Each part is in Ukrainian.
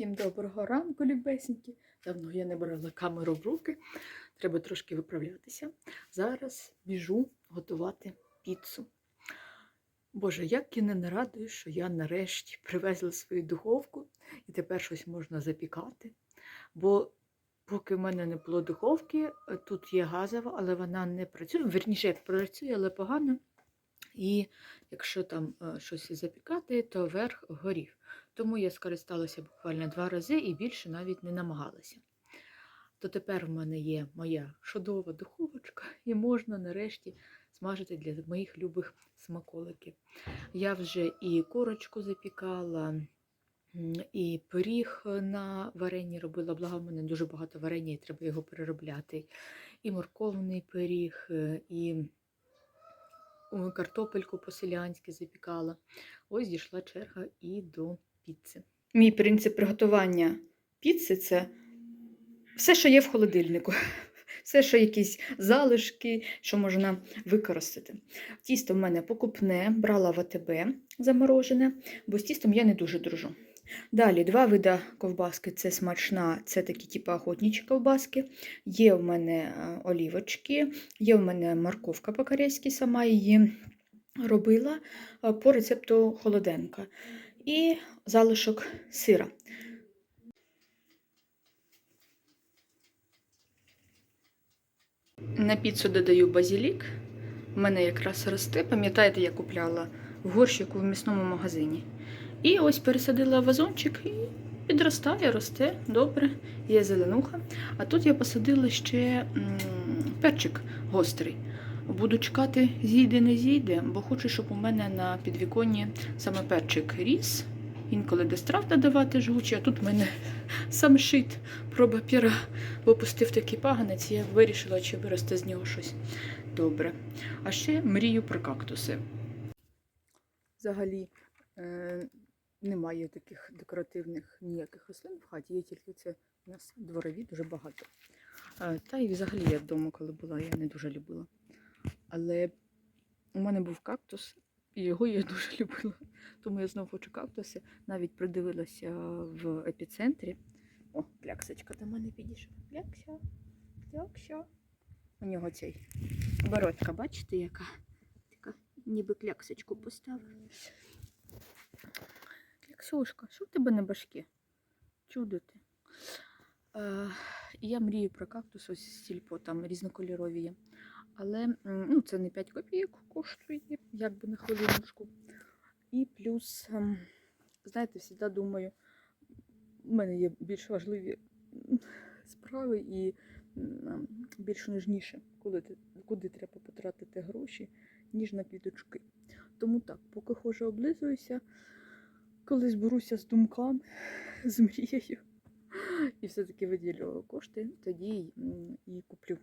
Всім доброго ранку, любесенькі. Давно я не брала камеру в руки. Треба трошки виправлятися. Зараз біжу готувати піцу. Боже, як я не радую, що я нарешті привезла свою духовку і тепер щось можна запікати. Бо поки в мене не було духовки, тут є газова, але вона не працює. Верніше, працює, але погано. І якщо там е, щось запікати, то верх горів. Тому я скористалася буквально два рази і більше навіть не намагалася. То тепер в мене є моя чудова духовочка, і можна нарешті смажити для моїх любих смаколиків. Я вже і курочку запікала, і пиріг на варенні робила, благо в мене дуже багато варення, і треба його переробляти. І морковний пиріг, е, і картопельку по-селянськи запікала. Ось дійшла черга і до піци. Мій принцип приготування піци це все, що є в холодильнику. Все, що якісь залишки, що можна використати. Тісто в мене покупне, брала в АТБ заморожене, бо з тістом я не дуже дружу. Далі два види ковбаски це смачна, це такі типу охотничі ковбаски. Є в мене е, олівочки, є в мене морковка по-корейськи, сама її робила е, по рецепту холоденка. І залишок сира. На піцу додаю базілік. У мене якраз росте. Пам'ятаєте, я купляла в горщику в місному магазині. І ось пересадила вазончик і підростає, росте добре, є зеленуха. А тут я посадила ще м, перчик гострий. Буду чекати, зійде, не зійде, бо хочу, щоб у мене на підвіконні саме перчик ріс. Інколи десь трав додавати жгучі, а тут в мене сам шит проба піра випустив такий паганець, я вирішила, чи виросте з нього щось добре. А ще мрію про кактуси. Взагалі е, немає таких декоративних ніяких рослин в хаті, є тільки це у нас дворові дуже багато. Е, та і взагалі я вдома, коли була, я не дуже любила. Але у мене був кактус, і його я дуже любила. Тому я знову хочу кактуси. Навіть придивилася в епіцентрі. О, кляксочка до мене підійшла. Клякся, клякся. У нього цей бородка, бачите, яка? Така, ніби кляксочку поставив. Кляксушка, що в тебе на башки? Чудо ти. Е, я мрію про кактус, ось стільпо, там різнокольорові є. Але ну, це не 5 копійок коштує, як би на хвилиночку. І плюс, ем, знаєте, завжди думаю, в мене є більш важливі справи і більш ніжніше, коли куди треба потратити гроші, ніж на квіточки. Тому так, поки хоже облизуюся, коли зберуся з думками, з мрією, і все-таки виділю кошти, тоді і куплю.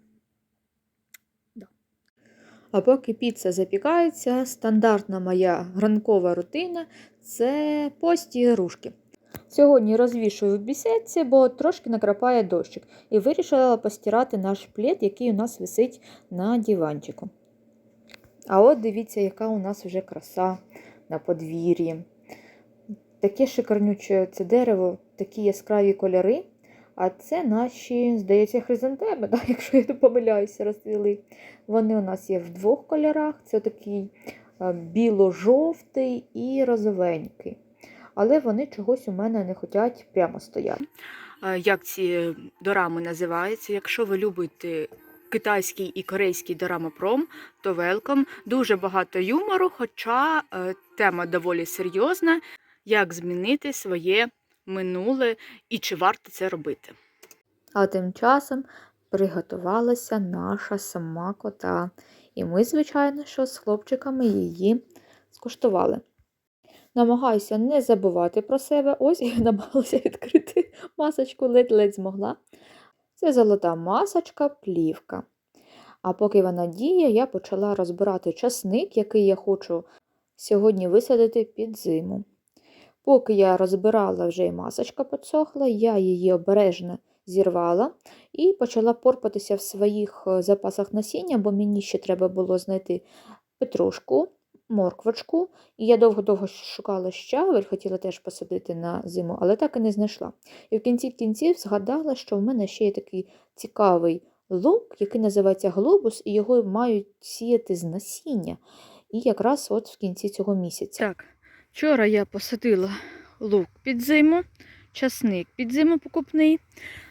А поки піца запікається, стандартна моя ранкова рутина це пості рушки. Сьогодні розвішую в бісідці, бо трошки накрапає дощик, і вирішила постирати наш плед, який у нас висить на диванчику. А от дивіться, яка у нас вже краса на подвір'ї. Таке шикарнюче це дерево, такі яскраві кольори. А це наші, здається, хризантеми, да, якщо я не помиляюся, розцвіли. Вони у нас є в двох кольорах: це такий е, біло-жовтий і розовенький. Але вони чогось у мене не хочуть прямо стояти. Як ці дорами називаються. Якщо ви любите китайський і корейський дорамопром, то велком. Дуже багато юмору, хоча е, тема доволі серйозна. Як змінити своє минуле і чи варто це робити? А тим часом приготувалася наша сама кота. І ми, звичайно, що з хлопчиками її скуштували. Намагаюся не забувати про себе. Ось я намагалася відкрити масочку, ледь-ледь змогла. Це золота масочка, плівка. А поки вона діє, я почала розбирати часник, який я хочу сьогодні висадити під зиму. Поки я розбирала вже і масочка підсохла, я її обережно зірвала і почала порпатися в своїх е, запасах насіння, бо мені ще треба було знайти петрушку морквочку. І я довго-довго шукала щавель, хотіла теж посадити на зиму, але так і не знайшла. І в кінці кінців згадала, що в мене ще є такий цікавий лук, який називається глобус, і його мають сіяти з насіння. І якраз от в кінці цього місяця. Так, вчора я посадила лук під зиму, часник під зиму покупний.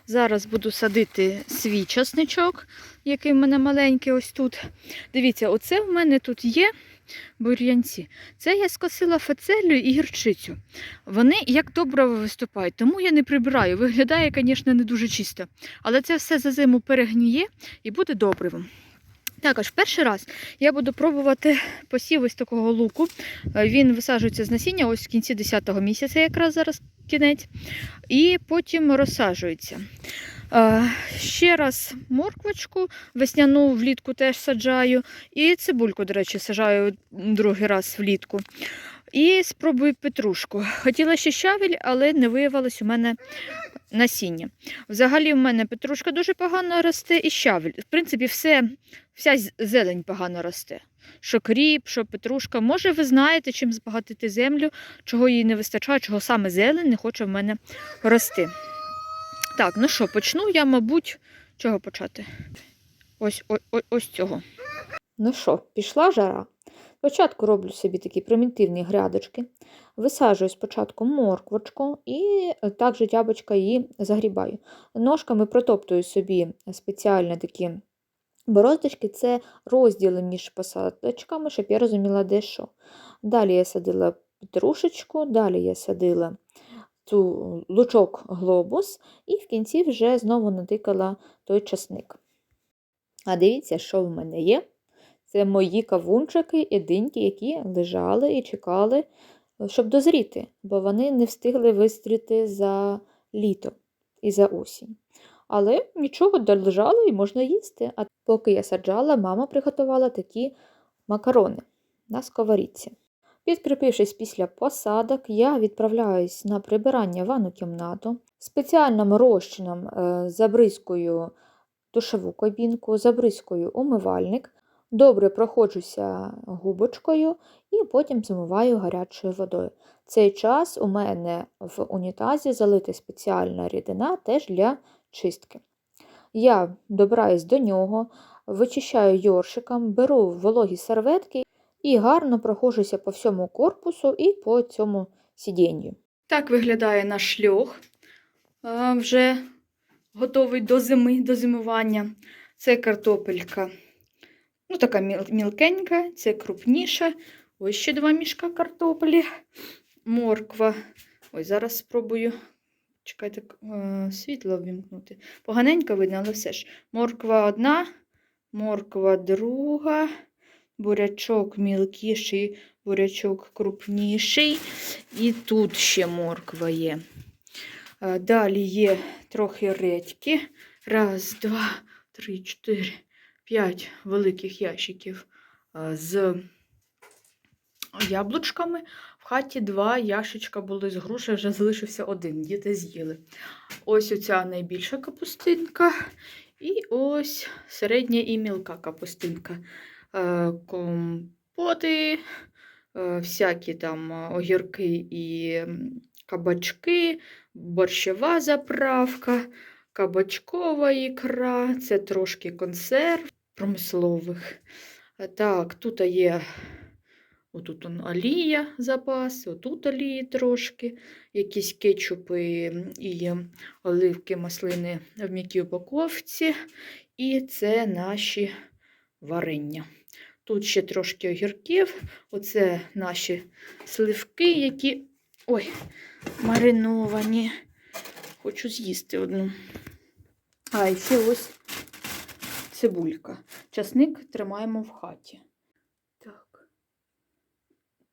Зараз буду садити свій часничок, який в мене маленький ось тут. Дивіться, оце в мене тут є бур'янці. Це я скосила фацелю і гірчицю. Вони як добре виступають, тому я не прибираю. Виглядає, звісно, не дуже чисто. Але це все за зиму перегніє і буде добривом. Також перший раз я буду пробувати посів ось такого луку. Е, Він висаджується з насіння ось в кінці 10-го місяця, якраз зараз кінець, і потім розсаджується. Е, Ще раз морквочку, весняну влітку теж саджаю, і цибульку, до речі, саджаю другий раз влітку. І спробую петрушку. Хотіла ще щавель, але не виявилось у мене насіння. Взагалі, в мене петрушка дуже погано росте і щавель. В принципі, все, вся зелень погано росте. Що кріп, що петрушка. Може, ви знаєте, чим збагатити землю, чого їй не вистачає, чого саме зелень не хоче в мене рости. Так, ну що, почну я, мабуть, чого почати? Ось, ось, ось, цього. Ну що, пішла жара? Спочатку роблю собі такі примітивні грядочки, висаджую спочатку морквочку і е, також дябочка її загрібаю. Ножками протоптую собі спеціально такі бороздочки, це розділи між посадочками, щоб я розуміла, де що. Далі я садила петрушечку, далі я садила цю лучок глобус і в кінці вже знову натикала той часник. А дивіться, що в мене є. Це мої кавунчики і які лежали і чекали, щоб дозріти, бо вони не встигли вистріти за літо і за осінь. Але нічого долежало і можна їсти. А поки я саджала, мама приготувала такі макарони на сковорідці. Підкріпившись після посадок, я відправляюсь на прибирання ванну кімнату. Спеціальним розчином е, забризкую душову кабінку, забризкую умивальник, добре проходжуся губочкою і потім змиваю гарячою водою. Цей час у мене в унітазі залита спеціальна рідина теж для чистки. Я добираюсь до нього, вичищаю йоршиком, беру вологі серветки і гарно проходжуся по всьому корпусу і по цьому сидінню. Так виглядає наш льох. Вже готовий до зими, до зимування. Це картопелька. Ну, така міл- мілкенька, це крупніша. Ось ще два мішка картоплі. Морква. Ой, зараз спробую. Чекайте, е, світло ввімкнути. Поганенько видно, але все ж. Морква одна, морква друга, бурячок мілкіший, бурячок крупніший. І тут ще морква є. Далі є трохи редьки. Раз, два, три, чотири, п'ять великих ящиків з яблучками. В хаті два ящичка були з груші, вже залишився один. Діти з'їли. Ось оця найбільша капустинка. І ось середня і мілка капустинка. Е, Компоти, е, всякі там е, огірки і кабачки, борщова заправка, кабачкова ікра, це трошки консерв промислових. Так, тут є отут олія запас, отут олії трошки, якісь кетчупи і оливки, маслини в м'якій упаковці. І це наші варення. Тут ще трошки огірків. Оце наші сливки, які. Ой, мариновані. Хочу з'їсти одну. А, і ще ось цибулька. Часник тримаємо в хаті. Так.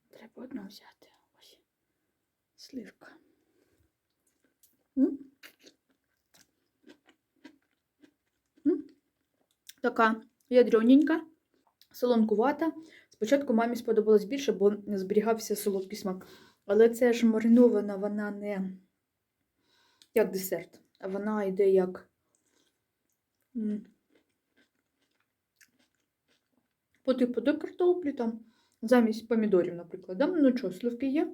Треба одну взяти. Ось. Сливка. М? М? Така ядрененька, солонкувата. Спочатку мамі сподобалось більше, бо зберігався солодкий смак. Але це ж маринована, вона не як десерт, а вона йде як м, по типу до картоплі, там, замість помідорів, наприклад. Да? Ну що, сливки є?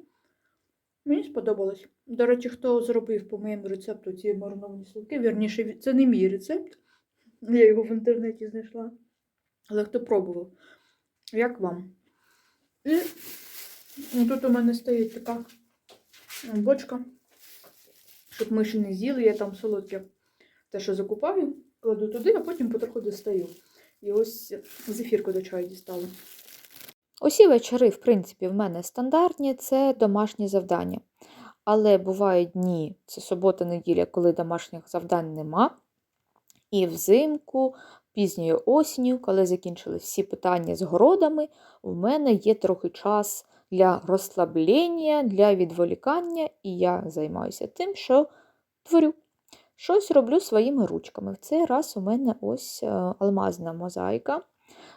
Мені сподобалось. До речі, хто зробив по моєму рецепту ці мариновані сливки, вірніше, це не мій рецепт. Я його в інтернеті знайшла. Але хто пробував? Як вам? І тут у мене стоїть така бочка, щоб ми ще не з'їли, я там солодке те, що закупаю, кладу туди, а потім потроху достаю. І ось зефірку до чаю дістала. Усі вечори, в принципі, в мене стандартні це домашні завдання. Але бувають дні, це субота-неділя, коли домашніх завдань нема. І взимку, пізньою осінню, коли закінчились всі питання з городами, у мене є трохи час для розслаблення, для відволікання, і я займаюся тим, що творю. Щось роблю своїми ручками. В цей раз у мене ось е, алмазна мозаїка.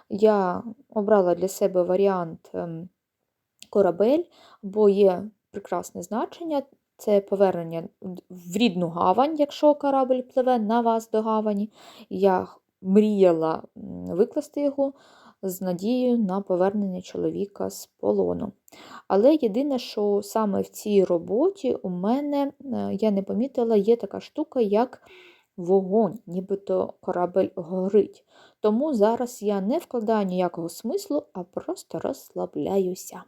Я обрала для себе варіант ем, корабель, бо є прекрасне значення. Це повернення в рідну гавань, якщо корабль пливе на вас до гавані. Я мріяла викласти його з надією на повернення чоловіка з полону. Але єдине, що саме в цій роботі у мене, е, я не помітила, є така штука, як вогонь, нібито корабель горить. Тому зараз я не вкладаю ніякого смислу, а просто розслабляюся.